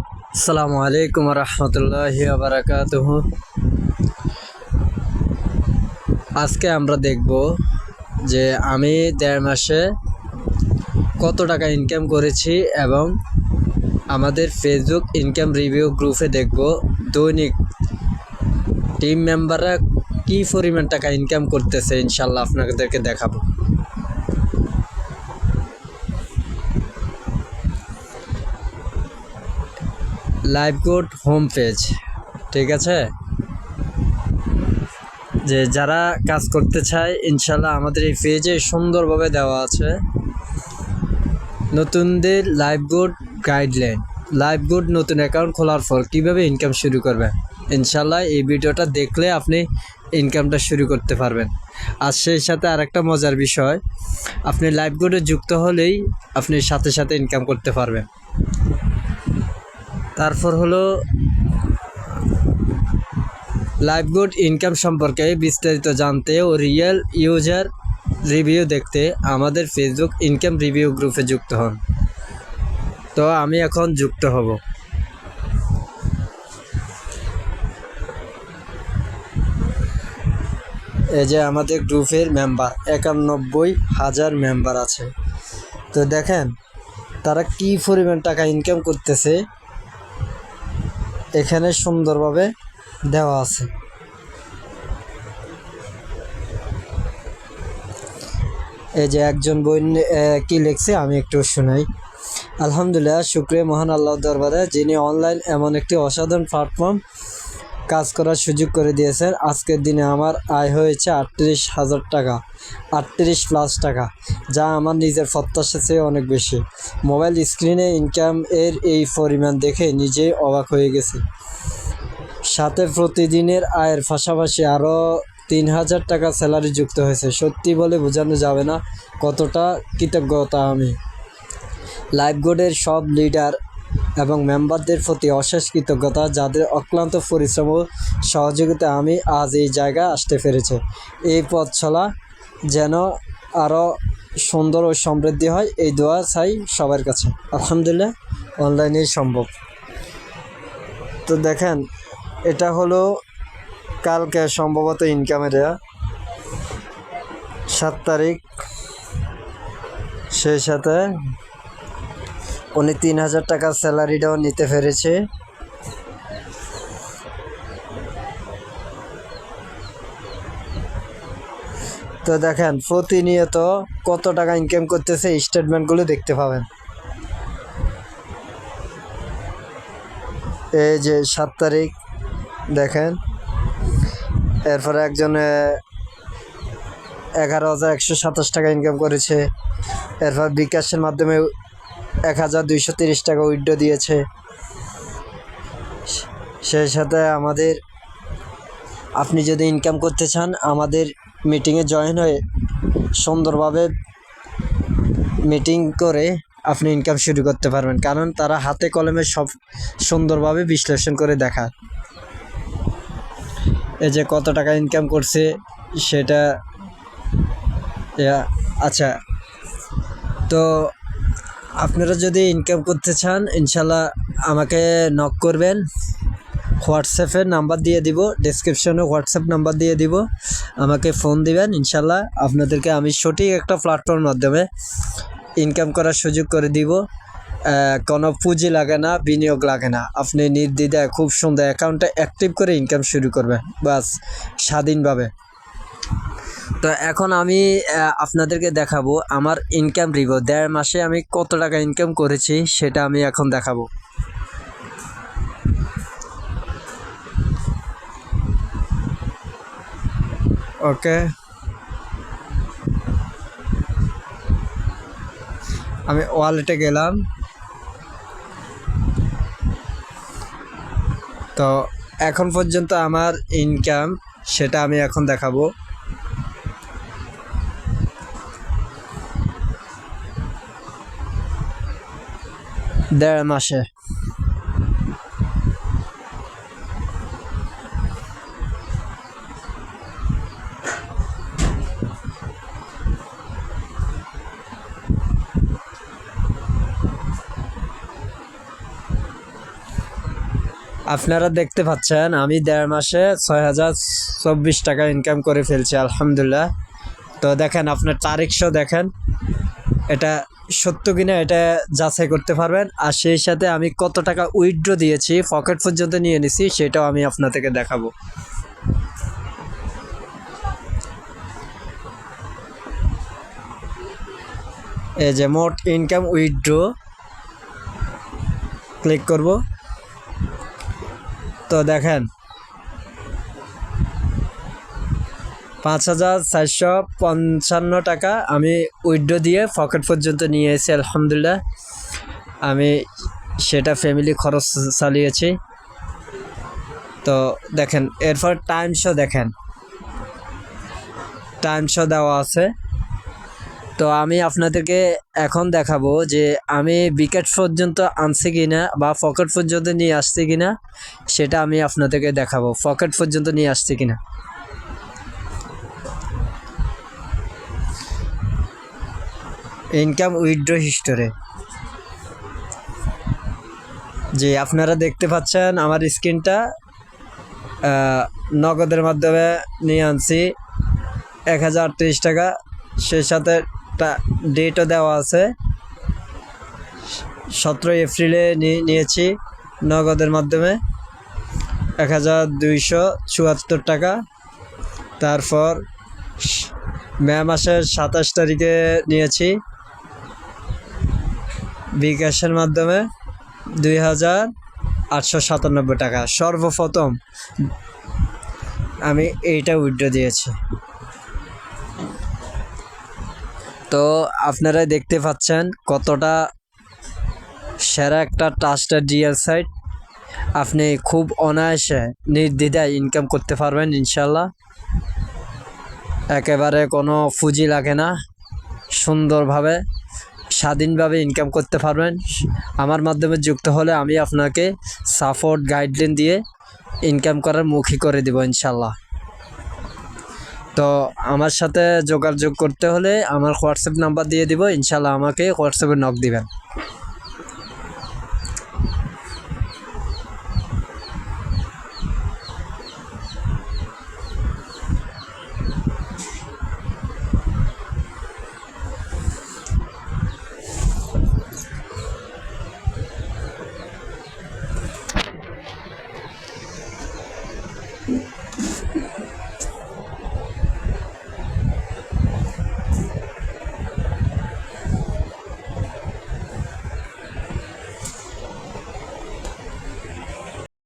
আসসালামু আলাইকুম রহমতুল্লাহ বারাকাত আজকে আমরা দেখব যে আমি দেড় মাসে কত টাকা ইনকাম করেছি এবং আমাদের ফেসবুক ইনকাম রিভিউ গ্রুপে দেখব দৈনিক টিম মেম্বাররা কী পরিমাণ টাকা ইনকাম করতেছে ইনশাল্লাহ আপনাদেরকে দেখাবো। লাইভ গুড হোম পেজ, ঠিক আছে? যে যারা কাজ করতে চায় ইনশাল্লাহ আমাদের এই পেজে সুন্দরভাবে দেওয়া আছে। নতুনদের live good guideline. Live good নতুন অ্যাকাউন্ট খোলার পর কীভাবে ইনকাম শুরু করবেন ইনশাল্লাহ এই ভিডিওটা দেখলে আপনি ইনকামটা শুরু করতে পারবেন। আর সেই সাথে আরেকটা মজার বিষয়, আপনি লাইভ গুডে যুক্ত হলেই আপনি সাথে সাথে ইনকাম করতে পারবেন। তারপর হলো লাইভ গুড ইনকাম সম্পর্কে বিস্তারিত জানতে ও রিয়েল ইউজার রিভিউ দেখতে আমাদের ফেসবুক ইনকাম রিভিউ গ্রুপে যুক্ত হন। তো আমি এখন যুক্ত হব। এই যে আমাদের গ্রুপের মেম্বার, একানব্বই হাজার মেম্বার আছে। তো দেখেন, তারা কি পরিমাণ টাকা ইনকাম করতেছে এখানে সুন্দরভাবে দেওয়া আছে। এই যে একজন বই কি লিখছে আমি একটু শোনাই। আলহামদুলিল্লাহ, শুক্রিয়া মহান আল্লাহ দরবারে যিনি অনলাইন এমন একটি অসাধারণ প্ল্যাটফর্ম কাজ করার সুযোগ করে দিয়েছেন। আজকের দিনে আমার আয় হয়েছে আটত্রিশ হাজার টাকা, আটত্রিশ প্লাস টাকা, যা আমার নিজের প্রত্যাশা চেয়ে অনেক বেশি। মোবাইল স্ক্রিনে ইনকাম এর এই পরিমাণ দেখে নিজেই অবাক হয়ে গেছে। সাথে প্রতিদিনের আয়ের পাশাপাশি আরও তিন হাজার টাকা স্যালারি যুক্ত হয়েছে। সত্যি বলে বোঝানো যাবে না কতটা কৃতজ্ঞতা আমি। লাইফবোর্ডের সব লিডার এবং মেম্বারদের প্রতি অশেষ কৃতজ্ঞতা যাদের অক্লান্ত পরিশ্রম ও সহযোগিতা আমি আজ এই জায়গায় আসতে পেরেছি। এই পথ চলা যেন আরও সুন্দর ও সমৃদ্ধি হয়, এই দোয়া চাই সবার কাছে। আলহামদুলিল্লাহ, অনলাইনেই সম্ভব। তো দেখেন, এটা হলো কালকে সম্ভবত ইনকামের সাত তারিখ, সেই সাথে উনি তিন হাজার টাকার স্যালারিটাও নিতে পেরেছে। তো দেখেন, প্রতিনিয়ত কত টাকা ইনকাম করতেছে স্টেটমেন্টগুলো দেখতে পাবেন। এই যে সাত তারিখ, দেখেন, এরপরে একজনে এগারো হাজার একশো সাতাশ টাকা ইনকাম করেছে। এরপর বিকাশের মাধ্যমে এক হাজার দুইশো তিরিশ টাকা উইড্রো দিয়েছে। সেই সাথে আমাদের, আপনি যদি ইনকাম করতে চান, আমাদের মিটিংয়ে জয়েন হয়ে সুন্দরভাবে মিটিং করে আপনি ইনকাম শুরু করতে পারবেন। কারণ তারা হাতে কলমে সব সুন্দরভাবে বিশ্লেষণ করে দেখায়। এই যে কত টাকা ইনকাম করছে, সেটা আচ্ছা। তো আপনারা যদি ইনকাম করতে চান ইনশাল্লাহ আমাকে নক করবেন। হোয়াটসঅ্যাপের নাম্বার দিয়ে দিব ডিসক্রিপশনে হোয়াটসঅ্যাপ নাম্বার দিয়ে দিব। আমাকে ফোন দিবেন ইনশাল্লাহ আপনাদেরকে আমি সঠিক একটা প্ল্যাটফর্মের মাধ্যমে ইনকাম করার সুযোগ করে দিব। কোনো পুঁজি লাগে না, বিনিয়োগ লাগে না। আপনি নির্দ্বিধায় খুব সুন্দর অ্যাকাউন্টটা অ্যাক্টিভ করে ইনকাম শুরু করবেন, বাস, স্বাধীনভাবে। তো এখন আমি আপনাদেরকে দেখাবো আমার ইনকাম রিভিউ দেড় মাসে আমি কত টাকা ইনকাম করেছি সেটা আমি এখন দেখাবো। ওকে। আমি ওয়ালেটে গেলাম। তো এখন পর্যন্ত আমার ইনকাম সেটা আমি এখন দেখাবো। দেড় মাসে আপনারা দেখতে পাচ্ছেন, আমি দেড় মাসে ছয় হাজার চব্বিশ টাকা ইনকাম করে ফেলছি, আলহামদুলিল্লাহ। তো দেখেন, আপনার তারিখশো দেখেন। এটা সত্য কিনা এটা যাচাই করতে পারবেন। আর সেই সাথে আমি কত টাকা উইথড্র দিয়েছি পকেট পর্যন্ত নিয়ে নিছি, সেটাও আমি আপনাদেরকে দেখাবো। এই যে মোট ইনকাম উইথড্র ক্লিক করব। তো দেখেন পাঁচ হাজার চারশো পঞ্চান্ন টাকা আমি উইথড্র দিয়ে পকেট পর্যন্ত নিয়ে এসেছি, আলহামদুলিল্লাহ। আমি সেটা ফ্যামিলি খরচ চালিয়েছি। তো দেখেন, এরপর টাইম শো দেখেন। টাইম শো দেওয়া আছে। তো আমি আপনাদেরকে এখন দেখাবো যে আমি বিকেট পর্যন্ত আনছি কিনা বা পকেট পর্যন্ত নিয়ে আসছি কিনা, সেটা আমি আপনাদেরকে দেখাবো, পকেট পর্যন্ত নিয়ে আসছি কিনা। ইনকাম উইথড্র হিস্টোরি জি, আপনারা দেখতে পাচ্ছেন আমার স্ক্রিনটা নগদের মাধ্যমে নিয়ে আনছি। এক হাজার আটত্রিশ টাকা। সেই সাথে ডেটও দেওয়া আছে। সতেরোই এপ্রিলে নিয়ে- নিয়েছি নগদের মাধ্যমে। এক হাজার দুইশো চুয়াত্তর টাকা। তারপর মে মাসের সাতাশ তারিখে নিয়েছি। বিকাশের মাধ্যমে দুই হাজার আটশো সাতানব্বই টাকা। সর্বপ্রথম আমি এইটা উইথড্র দিয়েছি। তো আপনারা দেখতে পাচ্ছেন কতটা সেরা একটা ট্রাস্টেড ডিএল সাইট আপনি খুব অনায়াসে নির্দ্বিধায় ইনকাম করতে পারবেন ইনশাল্লাহ একেবারে কোনো পুঁজি লাগে না। সুন্দরভাবে স্বাধীনভাবে ইনকাম করতে পারবেন। আমার মাধ্যমে যুক্ত হলে আমি আপনাকে সাপোর্ট গাইডলাইন দিয়ে ইনকাম করার মুখী করে দেবো ইনশাল্লাহ তো আমার সাথে যোগাযোগ করতে হলে আমার হোয়াটসঅ্যাপ নাম্বার দিয়ে দিব। ইনশাল্লাহ আমাকে হোয়াটসঅ্যাপে নক দিবেন।